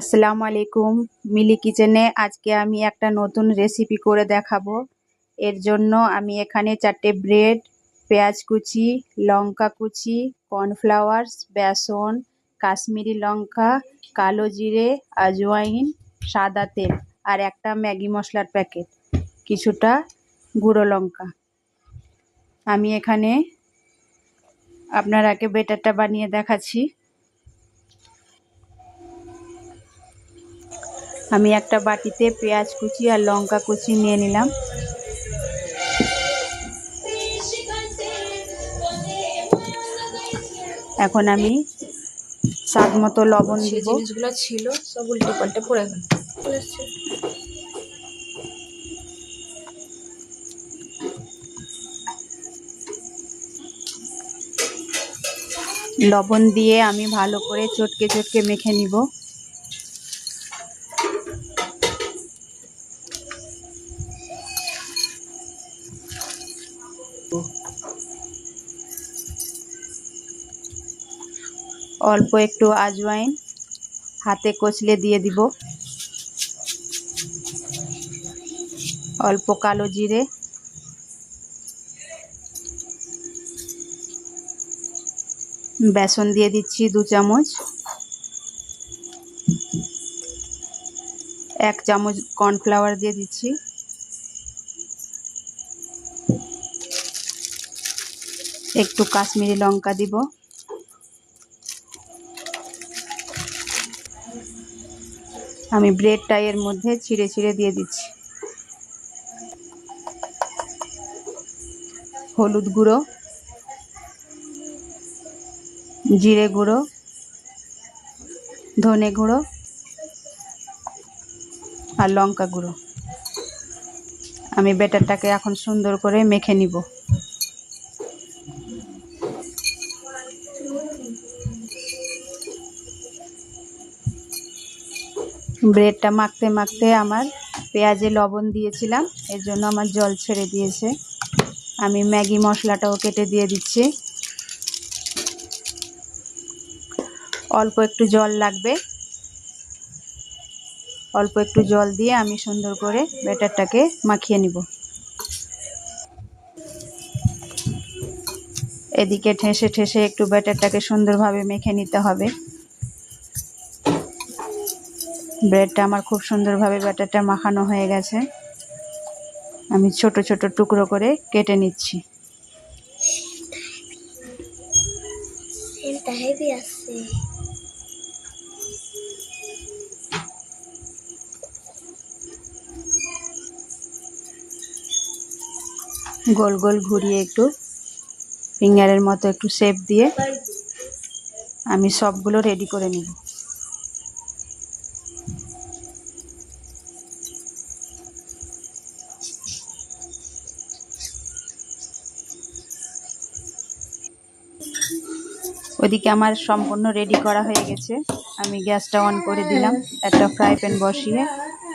আসসালামু আলাইকুম। মিলি কিচেনে আজকে আমি একটা নতুন রেসিপি করে দেখাবো। এর জন্য আমি এখানে চারটে ব্রেড পেঁয়াজ কুচি, লঙ্কা কুচি কর্নফ্লাওয়ার্স বেসন, কাশ্মীরি লঙ্কা, কালো জিরে আজওয়াইন সাদা তেল আর একটা ম্যাগি মশলার প্যাকেট, কিছুটা গুঁড়ো লঙ্কা। আমি এখানে আপনারাকে বেটারটা বানিয়ে দেখাচ্ছি। আমি একটা বাটিতে পেঁয়াজ কুচি আর লঙ্কা কুচি নিয়ে নিলাম। এখন আমি স্বাদ মতো লবণ দিব। জিনিসগুলো ছিল সব উল্টে পাল্টে পড়ে গেল। লবণ দিয়ে আমি ভালো করে চটকে চটকে মেখে নিব। অল্প একটু আজওয়াইন, হাতে কচলে দিয়ে দিব। অল্প কালো জিরে। বেসন দিয়ে দিচ্ছি দু চামচ। এক চামচ কর্নফ্লাওয়ার দিয়ে দিচ্ছি। একটু কাশ্মীরি লঙ্কা দিব। আমি ব্রেডটা এর মধ্যে ছিঁড়ে ছিঁড়ে দিয়ে দিচ্ছি। হলুদ গুঁড়ো, জিরে গুঁড়ো, ধনে গুঁড়ো আর লঙ্কা গুঁড়ো। আমি ব্যাটারটাকে এখন সুন্দর করে মেখে নিব। ব্রেডটা মাখতে মাখতে আমার পেঁয়াজে লবণ দিয়েছিলাম, এর জন্য আমার জল ছেড়ে দিয়েছে। আমি ম্যাগি মশলাটাও কেটে দিয়ে দিচ্ছি। অল্প একটু জল লাগবে। অল্প একটু জল দিয়ে আমি সুন্দর করে ব্যাটারটাকে মাখিয়ে নিব। এদিকে ঠেসে ঠেসে একটু ব্যাটারটাকে সুন্দরভাবে মেখে নিতে হবে। ব্রেডটা আমার খুব সুন্দরভাবে ব্যাটারটা মাখানো হয়ে গেছে। আমি ছোট ছোট টুকরো করে কেটে নিচ্ছি। গোল গোল ঘুরিয়ে একটু ফিঙ্গারের মতো একটু শেপ দিয়ে আমি সবগুলো রেডি করে নিব। ওদিকে আমার সম্পূর্ণ রেডি করা হয়ে গেছে। আমি গ্যাসটা অন করে দিলাম। একটা ফ্রাই প্যান বসিয়ে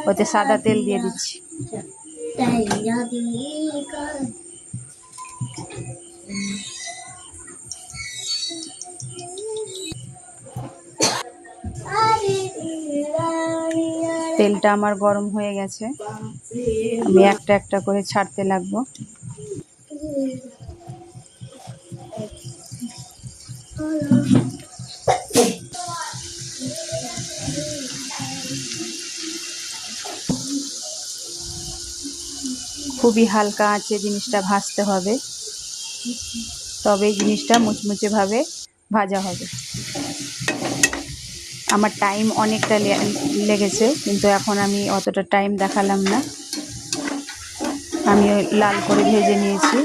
ওতে সাদা তেল দিয়ে দিচ্ছি। তেলটা আমার গরম হয়ে গেছে। আমি একটা একটা করে ছাড়তে লাগবো। খুবই হালকা আঁচে জিনিসটা ভাজতে হবে। তবে জিনিসটা মুচমুচেভাবে ভাজা হবে। আমার টাইম অনেকটা লেগেছে, কিন্তু এখন আমি অতটা টাইম দেখালাম না। আমি লাল করে ভেজে নিয়েছি।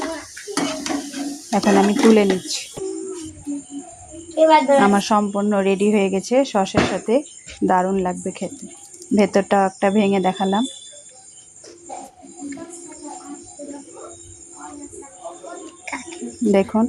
এখন আমি তুলে নিচ্ছি। আমার সম্পূর্ণ রেডি হয়ে গেছে, সসের সাথে দারুণ লাগবে খেতে। ভেতরটা একটা ভেঙে দেখালাম। দেখুন